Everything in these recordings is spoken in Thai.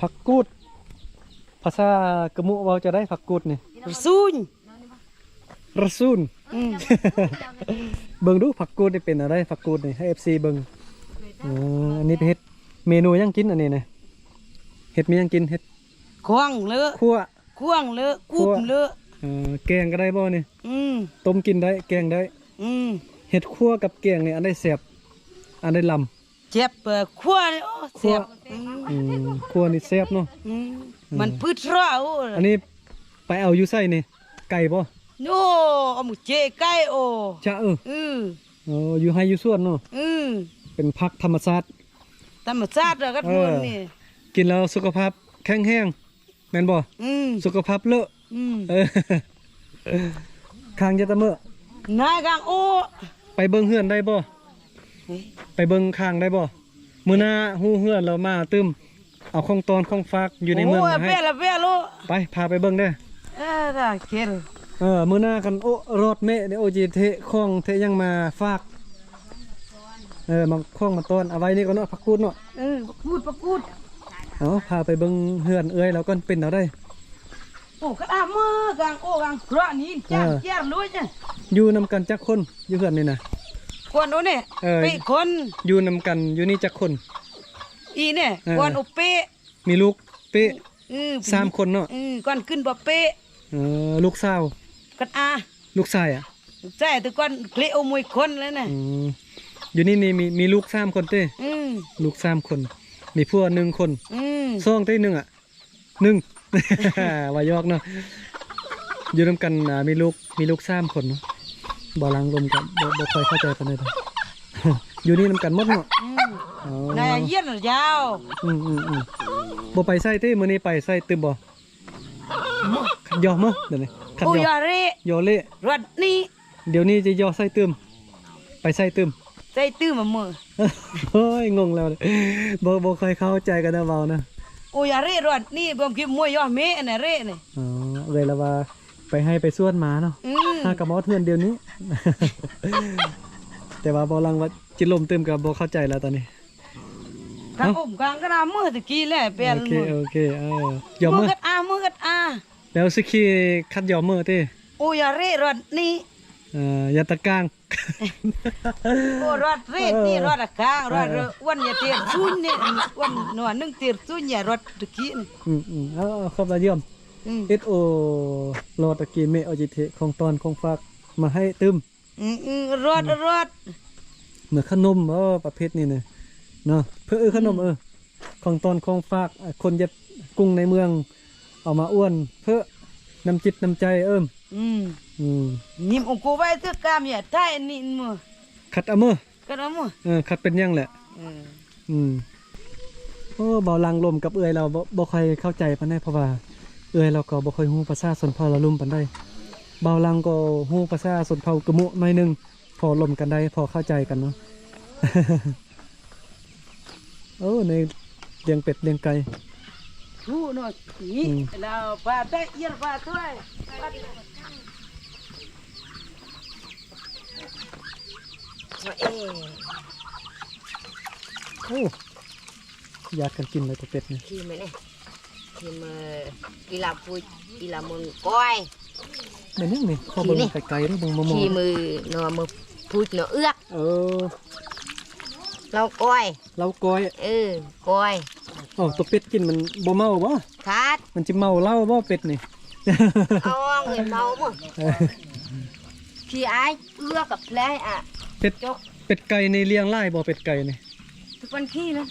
ผักกูด ภาษากะมุเว้าจะได้ผักกูดนี่ซุนระซูนอืมเบิ่งดูผักกูดนี่เป็นอะไรผักกูดนี่ให้ FC เบิ่งอ๋ออันนี้เป็นเฮ็ดเมนูยังกินอันนี้นะเฮ็ดมียังกินเฮ็ดควงเลอะคั่วควงเลอะกุบเลอะเอ่อแกงก็ได้บ่นี่อืมต้มกินได้แกงได้อืมเฮ็ดคั่วกับแกงนี่อันได้แซ่บอันได้ลำ เจ็บเอ่อควงโอ้เจ็บอืมอืมคั่วนี่แซ่บเนาะ อืมมันพืชร้าโอ้อันนี้ไปเอาอยู่ไส้นี่ ไก่บ่โน่เอาหมูเจไก่โอ้จะเอออืมอ๋ออยู่ให้อยู่สวนเนาะ อืมเป็นผักธรรมชาติ ธรรมชาติแล้วก็เอมอนนี่กินแล้วสุขภาพแข็งแรงแม่นบ่ อืมสุขภาพเลอะอืมเออคางจะตะเมอะนายกางโอ้ ไปเบิ่งเฮือนได้บ่ เฮ้ยไป เบิ่งข้างได้บ่มื้อหน้าฮู้เฮือนเรามาตึมเอาของตอนของฝากอยู่ในเมืองโอ้มาให้เปละเปละโลไปพาไปเบิ่งเด้อเออถ้าเคิดเออมื้อหน้ากันโอ้รถเมะเนี่ยโอจีเทของเทยังมาฝากเออมาของมาต้อนเอาไว้นี่ก็เนาะผักกูดเนาะเออพูดประพูดเอาพาไปเบิ่งเฮือนเอ้ยแล้วก็เป็นเอาได้โอ้กระดาษมือกางโอ้กางเพราะนี่จ้างเออเจ้ารู้จ้ะอยู่นำกันจักคนอยู่เฮือนนี่นะ คนโน้นเนี่ยเออเปะคน อยู่นำกันอยู่นี่จักคน อีเนี่ยเออก่อนอุเปะมีลูกเป๊ะอือสามคนเนาะอือก่อนขึ้นบ่เปะเออลูกสาว กันอาลูกชายอะใช่แต่ก่อนเคลโอมวยคนแล้วน่ะอืมอยู่นี่นี่มีมีลูกสามคนเต้อืมลูกสามคน มีพัวหนึ่งคนอืมซองเต้หนึ่งอะหนึ่ง วายอกเนาะอยู่ร่วมกันอ่ามีลูกมีลูกสามคนเนาะ บ่ลังลมกันบ่บ่ค่อยเข้าใจกันเลยเด้ออยู่นี่นำกันหมดเนาะอืมอ๋อนายเยี่ยนยาวอืมอืมอืมบ่ไปใส่เต้มื้อนี้ไปใส่ตึมบ่ขัดยอมั้เดี๋ยวนี้ขัดโอ้ยอยาเรยอเละรถนี้เดี๋ยวนี้จะยอใส่ตึมไปใส่ตึม ใจตื้อมามือเฮ้ยงงแล้วเลยบ่บ่ค่อยเข้าใจกันนะเว้านะโอ้ยาเรรถนี้บ่คิดมวยยอเมะน่ะเรน่ะอ๋อเลยละว่า ไปให้ไปส่วนหมาเนาะอืมหากับหมอเทือนเดียวนี้ แต่ว่าบ่ลังว่าจิลมเติมกับบ่เข้าใจแล้วตอนนี้กางอุ้มกางกระดาษมือตะกี้แหละเปลี่ยนโอเคมือโอเคเออยอมมืมืออกัดอามือกัดอาแล้วสิคีคัดยอมมือเต้โอ้ยาเรรถนี้เอ่อยาตะกลาง โอ้รถเรดนี่รถอะกางรถวันอย่าเตียนซุนนี่วันหนวนึงเตียนซุนอย่ารถตะกี้นี่อืมอืมเอาเอาครบแล้วเยี่ยมอืม เอสโอรอตะกี้เมออจิเทของตอนของฝากมาให้ตึมอืมอืมรถรถเหมือนขนมเออประเภทนี้เนี่ยเนาะเพื่อเออขนมเออของตอนของฝากอะคนยัดกุ้งในเมือง เอามาอ้วน เพื่อน้ำจิตน้ำใจเอิ่มอืมอืมนิ่มองกูไว้เสื้อกามอย่าใต้นี่มือขัดเอามือก็ได้มือเออขัดเป็นยังแหละอืมอืมโอ้เบาลังลมกับเอื้อยเราบ่บ่ค่อยเข้าใจปานใดเพราะว่า เอื้อยเราก็บ่ค่อยฮู้ภาษาสนเผ่าละลุ่มปานใดเบาลังก็ฮู้ภาษาสนเผ่ากะมุหน่อยหนึงพอลมกันได้พอเข้าใจกันเนาะโอ้ในเลี้ยงเป็ดเลี้ยงไก่รู้เนาะนี่อืมเราปาได้เยี่ยมปาด้วยโอ้อยากกันกินเลยตัวเป็ดนี่ khi mà này khi mà đi làm vui đi làm mừng coi แม่นยังนี่พอเบิ่งนี่ไกลๆเด้อเบิ่งมอ khi mà nó mà vui nó ướt ๆเออ lau coi เราก้อย ừ coi อ๋อตัวเป็ดกินมันบ่เมาบ่ khát มันสิเมาเหล้าบ่เป็ดนี่ ông người mau mà เออ khi ai ướt gặp lấy à เป็ดเป็ดไก่ในเลี้ยงไล่บ่เป็ดไก่นี่ ทุกวันขี้นะ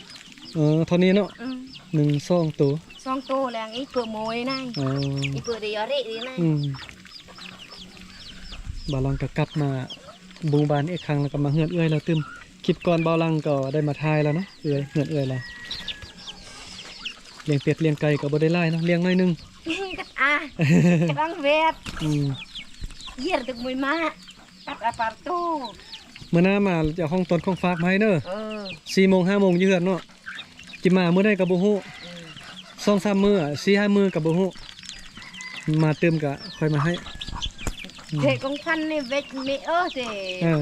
เออเท่านี้เนาะ ừ หนึ่งสองตัว xong tô là ít vừa mồi này อ๋อ ít vừa đi ở đây đi này อืมบาลังก็กลับมาบูบานอีกครั้งแล้วก็มาเฮือนเอื้อยแล้วตึมคลิปก่อนบาลังก็ได้มาทายแล้วเนาะเอื้อยเฮือนเอื้อยแล้วเลี้ยงเป็ดเลี้ยงไก่ก็บ่ได้ไล่เนาะเลี้ยงหน้อยหนึง cắt à cắt ăn vẹt อืม giết được mùi má cắt à part tô เมื่อหน้ามาจะเอาห้องต้นของฝากมาให้เด้อ ừ สี่โมงห้าโมงอยืเฮือนเนาะจิมาเมื่อได้กับบ่ฮู้ ừ สองสามมื้อสี่ห้ามื้อกับบ่ฮู้มาเติมก็ค่อยมาให้ thế con khăn này vết mẹ ơ thì Ừ.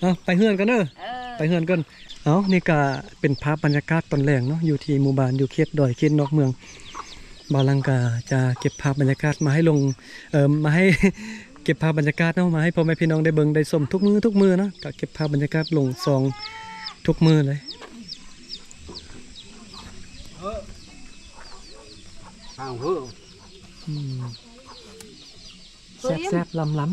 เอาไปเฮือนกันเด้อ ờ ไปเฮือนกัน เอานี่ก็เป็นภาพบรรยากาศตอนแรกเนาะ อยู่ที่หมู่บ้านอยู่เขตดอยเขตนอกเมือง บาวลังกาจะเก็บภาพบรรยากาศมาให้ลง เอ่อมาให้ เก็บภาพบรรยากาศเนาะ มาให้พ่อแม่พี่น้องได้เบิ่งได้ชมทุกมือทุกมือเนาะ ก็เก็บภาพบรรยากาศลงซองทุกมือเลย ทางเพื่ออืมแซ่บๆล้